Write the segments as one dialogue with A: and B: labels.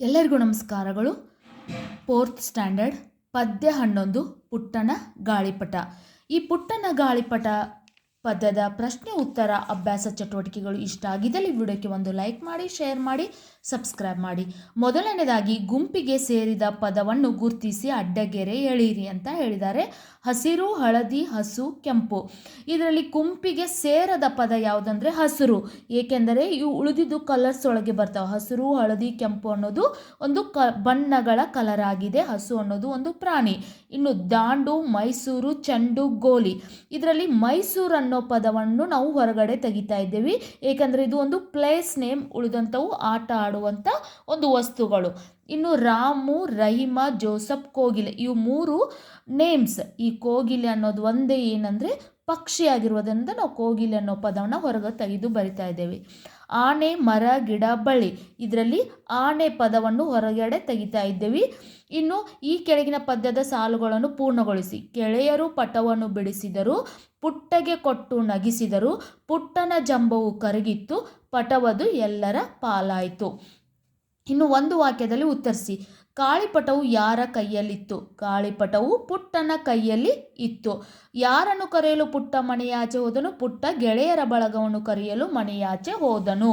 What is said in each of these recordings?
A: ಎಲ್ಲರಿಗೂ ನಮಸ್ಕಾರಗಳು. Fourth standard ಪದ್ಯ ಹನ್ನೊಂದು ಪುಟ್ಟನ ಗಾಳಿಪಟ. ಈ ಪುಟ್ಟನ ಗಾಳಿಪಟ ಪದ್ಯದ ಪ್ರಶ್ನೆ, ಉತ್ತರ, ಅಭ್ಯಾಸ ಚಟುವಟಿಕೆಗಳು ಇಷ್ಟ ಆಗಿದ್ದಲ್ಲಿ ವಿಡಿಯೋಕ್ಕೆ ಒಂದು ಲೈಕ್ ಮಾಡಿ, ಶೇರ್ ಮಾಡಿ, ಸಬ್ಸ್ಕ್ರೈಬ್ ಮಾಡಿ. ಮೊದಲನೇದಾಗಿ ಗುಂಪಿಗೆ ಸೇರಿದ ಪದವನ್ನು ಗುರುತಿಸಿ ಅಡ್ಡಗೆರೆ ಎಳೀರಿ ಅಂತ ಹೇಳಿದ್ದಾರೆ. ಹಸಿರು, ಹಳದಿ, ಹಸು, ಕೆಂಪು. ಇದರಲ್ಲಿ ಗುಂಪಿಗೆ ಸೇರದ ಪದ ಯಾವುದಂದ್ರೆ ಹಸಿರು. ಏಕೆಂದರೆ ಇವು ಉಳಿದಿದ್ದು ಕಲರ್ಸ್ ಒಳಗೆ ಬರ್ತಾವೆ. ಹಸಿರು, ಹಳದಿ, ಕೆಂಪು ಅನ್ನೋದು ಒಂದು ಕ, ಬಣ್ಣಗಳ ಕಲರ್ ಆಗಿದೆ. ಹಸು ಅನ್ನೋದು ಒಂದು ಪ್ರಾಣಿ. ಇನ್ನು ದಾಂಡು, ಮೈಸೂರು, ಚೆಂಡು, ಗೋಲಿ. ಇದರಲ್ಲಿ ಮೈಸೂರು ಅನ್ನೋ ಪದವನ್ನು ನಾವು ಹೊರಗಡೆ ತೆಗಿತಾ ಇದ್ದೇವೆ. ಏಕೆಂದರೆ ಇದು ಒಂದು ಪ್ಲೇಸ್ ನೇಮ್ ಉಳಿದಂಥವು ಆಟ ಆಡುವಂಥ ಒಂದು ವಸ್ತುಗಳು. ಇನ್ನು ರಾಮು, ರಹಿಮ, ಜೋಸಫ್, ಕೋಗಿಲೆ ಇವು ಮೂರು ನೇಮ್ಸ್ ಈ ಕೋಗಿಲೆ ಅನ್ನೋದು ಒಂದೇ ಏನಂದರೆ ಪಕ್ಷಿ ನಾವು ಕೋಗಿಲೆ ಅನ್ನೋ ಪದವನ್ನು ಹೊರಗೆ ತೆಗೆದು ಬರಿತಾ ಇದ್ದೇವೆ. ಆನೆ, ಮರ, ಗಿಡ, ಬಳ್ಳಿ. ಇದರಲ್ಲಿ ಆನೆ ಪದವನ್ನು ಹೊರಗಡೆ ತೆಗಿತಾ ಇದ್ದೇವೆ. ಇನ್ನು ಈ ಕೆಳಗಿನ ಪದ್ಯದ ಸಾಲುಗಳನ್ನು ಪೂರ್ಣಗೊಳಿಸಿ. ಗೆಳೆಯರು ಪಟವನ್ನು ಬಿಡಿಸಿದರು, ಪುಟ್ಟಗೆ ಕೊಟ್ಟು ನಗಿಸಿದರು, ಪುಟ್ಟನ ಜಂಬವು ಕರಗಿತ್ತು, ಪಟವದು ಎಲ್ಲರ ಪಾಲಾಯಿತು. ಇನ್ನು ಒಂದು ವಾಕ್ಯದಲ್ಲಿ ಉತ್ತರಿಸಿ. ಗಾಳಿಪಟವು ಯಾರ ಕೈಯಲ್ಲಿತ್ತು? ಗಾಳಿಪಟವು ಪುಟ್ಟನ ಕೈಯಲ್ಲಿ ಇತ್ತು. ಯಾರನ್ನು ಕರೆಯಲು ಪುಟ್ಟ ಮನೆಯಾಚೆ ಹೋದನು? ಪುಟ್ಟ ಗೆಳೆಯರ ಬಳಗವನ್ನು ಕರೆಯಲು ಮನೆಯಾಚೆ ಹೋದನು.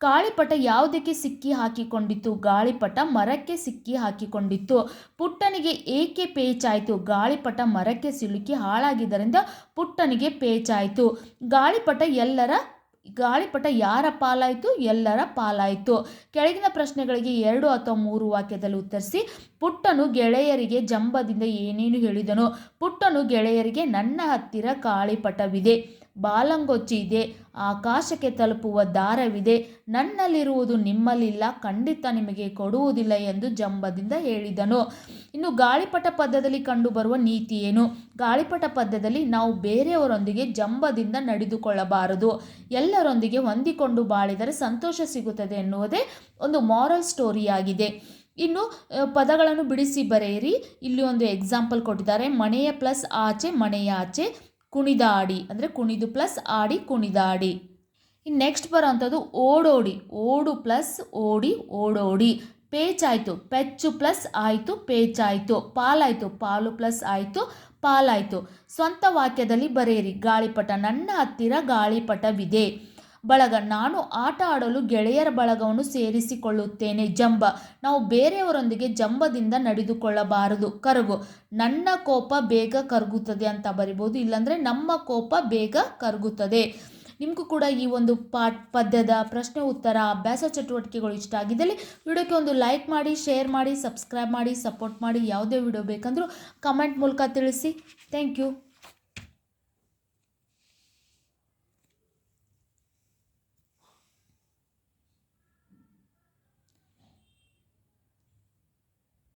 A: ಗಾಳಿಪಟ ಯಾವುದಕ್ಕೆ ಸಿಕ್ಕಿ ಹಾಕಿಕೊಂಡಿತ್ತು ಗಾಳಿಪಟ ಮರಕ್ಕೆ ಸಿಕ್ಕಿ ಹಾಕಿಕೊಂಡಿತ್ತು. ಪುಟ್ಟನಿಗೆ ಏಕೆ ಪೇಚಾಯಿತು? ಗಾಳಿಪಟ ಮರಕ್ಕೆ ಸಿಲುಕಿ ಹಾಳಾಗಿದ್ದರಿಂದ ಪುಟ್ಟನಿಗೆ ಪೇಚಾಯಿತು. ಗಾಳಿಪಟ ಎಲ್ಲರ ಗಾಳಿಪಟ ಯಾರ ಪಾಲಾಯಿತು? ಎಲ್ಲರ ಪಾಲಾಯಿತು. ಕೆಳಗಿನ ಪ್ರಶ್ನೆಗಳಿಗೆ ಎರಡು ಅಥವಾ ಮೂರು ವಾಕ್ಯದಲ್ಲಿ ಉತ್ತರಿಸಿ, ಪುಟ್ಟನು ಗೆಳೆಯರಿಗೆ ಜಂಬದಿಂದ ಏನೇನು ಹೇಳಿದನು? ಪುಟ್ಟನು ಗೆಳೆಯರಿಗೆ ನನ್ನ ಹತ್ತಿರ ಗಾಳಿಪಟವಿದೆ ಬಾಲಂಗೊಚ್ಚಿ ಇದೆ ಆಕಾಶಕ್ಕೆ ತಲುಪುವ ದಾರವಿದೆ. ನನ್ನಲ್ಲಿರುವುದು ನಿಮ್ಮಲ್ಲಿಲ್ಲ, ಖಂಡಿತ ನಿಮಗೆ ಕೊಡುವುದಿಲ್ಲ ಎಂದು ಜಂಬದಿಂದ ಹೇಳಿದನು. ಇನ್ನು ಗಾಳಿಪಟ ಪದ್ಯದಲ್ಲಿ ಕಂಡುಬರುವ ನೀತಿ ಏನು? ಗಾಳಿಪಟ ಪದ್ಯದಲ್ಲಿ ನಾವು ಬೇರೆಯವರೊಂದಿಗೆ ಜಂಬದಿಂದ ನಡೆದುಕೊಳ್ಳಬಾರದು. ಎಲ್ಲರೊಂದಿಗೆ ಹೊಂದಿಕೊಂಡು ಬಾಳಿದರೆ ಸಂತೋಷ ಸಿಗುತ್ತದೆ ಎನ್ನುವುದೇ ಒಂದು ಮಾರಲ್ ಸ್ಟೋರಿಯಾಗಿದೆ ಇನ್ನು ಪದಗಳನ್ನು ಬಿಡಿಸಿ ಬರೆಯಿರಿ. ಇಲ್ಲಿ ಒಂದು ಎಕ್ಸಾಂಪಲ್ ಕೊಟ್ಟಿದ್ದಾರೆ. ಮನೆಯ ಪ್ಲಸ್ ಆಚೆ, ಮನೆಯ ಆಚೆ. ಕುಣಿದಾಡಿ ಅಂದರೆ ಕುಣಿದು ಪ್ಲಸ್ ಆಡಿ ಕುಣಿದಾಡಿ ಇನ್ನು ನೆಕ್ಸ್ಟ್ ಬರೋವಂಥದ್ದು ಓಡೋಡಿ, ಓಡು ಪ್ಲಸ್ ಓಡಿ, ಓಡೋಡಿ. ಪೇಚಾಯಿತು, ಪೆಚ್ಚು ಪ್ಲಸ್ ಆಯಿತು, ಪೇಚಾಯಿತು. ಪಾಲಾಯಿತು, ಪಾಲು ಪ್ಲಸ್ ಆಯಿತು, ಪಾಲಾಯಿತು. ಸ್ವಂತ ವಾಕ್ಯದಲ್ಲಿ ಬರೆಯಿರಿ, ಗಾಳಿಪಟ, ನನ್ನ ಹತ್ತಿರ ಗಾಳಿಪಟವಿದೆ. ಬಳಗ, ನಾನು ಆಟ ಆಡಲು ಗೆಳೆಯರ ಬಳಗವನ್ನು ಸೇರಿಸಿಕೊಳ್ಳುತ್ತೇನೆ, ಜಂಬ. ನಾವು ಬೇರೆಯವರೊಂದಿಗೆ ಜಂಬದಿಂದ ನಡೆದುಕೊಳ್ಳಬಾರದು. ಕರಗು. ನನ್ನ ಕೋಪ ಬೇಗ ಕರಗುತ್ತದೆ ಅಂತ ಬರಿಬೋದು. ಇಲ್ಲಾಂದರೆ ನಮ್ಮ ಕೋಪ ಬೇಗ ಕರಗುತ್ತದೆ. ನಿಮಗೂ ಕೂಡ ಈ ಒಂದು ಪಾಠ, ಪದ್ಯದ ಪ್ರಶ್ನೆ, ಉತ್ತರ, ಅಭ್ಯಾಸ ಚಟುವಟಿಕೆಗಳು ಇಷ್ಟ ಆಗಿದ್ದಲ್ಲಿ ವಿಡಿಯೋಕ್ಕೆ ಒಂದು ಲೈಕ್ ಮಾಡಿ ಶೇರ್ ಮಾಡಿ ಸಬ್ಸ್ಕ್ರೈಬ್ ಮಾಡಿ ಸಪೋರ್ಟ್ ಮಾಡಿ. ಯಾವುದೇ ವಿಡಿಯೋ ಬೇಕಂದರೂ ಕಮೆಂಟ್ ಮೂಲಕ ತಿಳಿಸಿ. Thank you